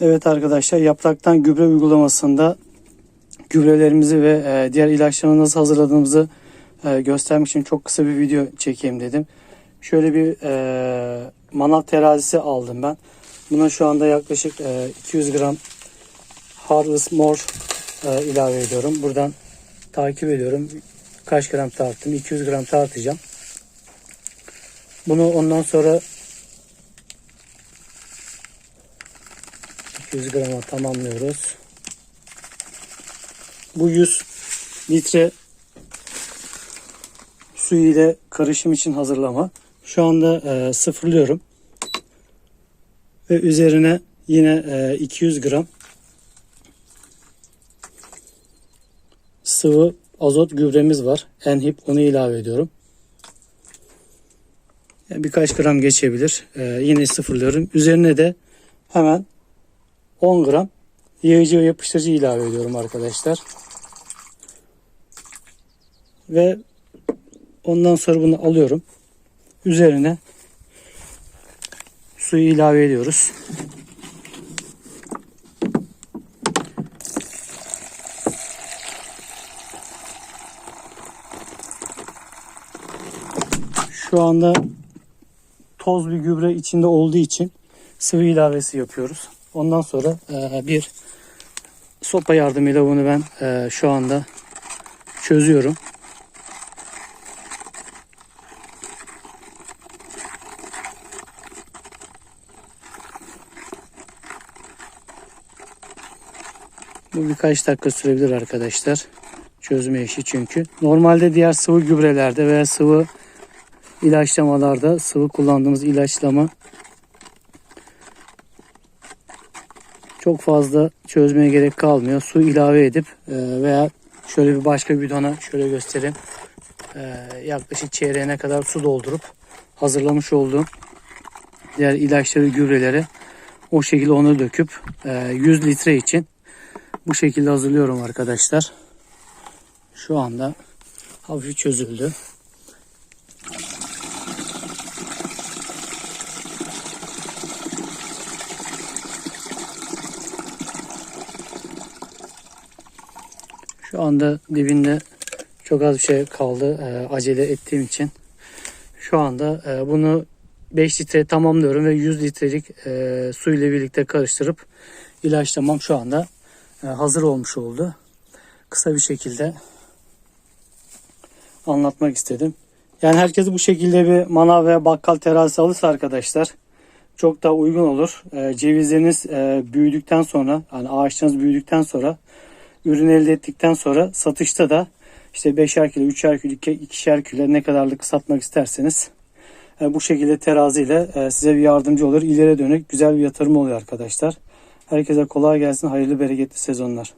Evet arkadaşlar yapraktan gübre uygulamasında gübrelerimizi ve e, diğer ilaçları nasıl hazırladığımızı e, göstermek için çok kısa bir video çekeyim dedim. Şöyle bir e, manav terazisi aldım ben. Buna şu anda yaklaşık e, 200 gram Harvest More e, ilave ediyorum. Buradan takip ediyorum. Kaç gram tarttım? 200 gram tartacağım. Bunu ondan sonra 200 grama tamamlıyoruz. Bu 100 litre su ile karışım için hazırlama. Şu anda e, sıfırlıyorum. Ve üzerine yine e, 200 gram sıvı azot gübremiz var. Enhip onu ilave ediyorum. Yani birkaç gram geçebilir. E, yine sıfırlıyorum. Üzerine de hemen 10 gram yağıcı ve yapıştırıcı ilave ediyorum arkadaşlar. Ve ondan sonra bunu alıyorum. Üzerine suyu ilave ediyoruz. Şu anda toz bir gübre içinde olduğu için sıvı ilavesi yapıyoruz. Ondan sonra e, bir sopa yardımıyla bunu ben e, şu anda çözüyorum. Bu birkaç dakika sürebilir arkadaşlar. Çözme işi çünkü. Normalde diğer sıvı gübrelerde veya sıvı ilaçlamalarda sıvı kullandığımız ilaçlama çok fazla çözmeye gerek kalmıyor. Su ilave edip e, veya şöyle bir başka bidona şöyle göstereyim. E, yaklaşık çeyreğine kadar su doldurup hazırlamış olduğum diğer ilaçları gübreleri o şekilde onu döküp e, 100 litre için bu şekilde hazırlıyorum arkadaşlar. Şu anda hafif çözüldü. Şu anda dibinde çok az bir şey kaldı e, acele ettiğim için. Şu anda e, bunu 5 litre tamamlıyorum ve 100 litrelik e, su ile birlikte karıştırıp ilaçlamam şu anda e, hazır olmuş oldu. Kısa bir şekilde anlatmak istedim. Yani herkes bu şekilde bir manav ve bakkal terazisi alırsa arkadaşlar çok daha uygun olur. E, cevizleriniz e, büyüdükten sonra yani ağaçlarınız büyüdükten sonra ürün elde ettikten sonra satışta da işte 5'er kilo, 3'er kilo, 2'şer kilo ne kadarlık satmak isterseniz e, bu şekilde teraziyle e, size bir yardımcı olur. İleri dönük güzel bir yatırım oluyor arkadaşlar. Herkese kolay gelsin. Hayırlı bereketli sezonlar.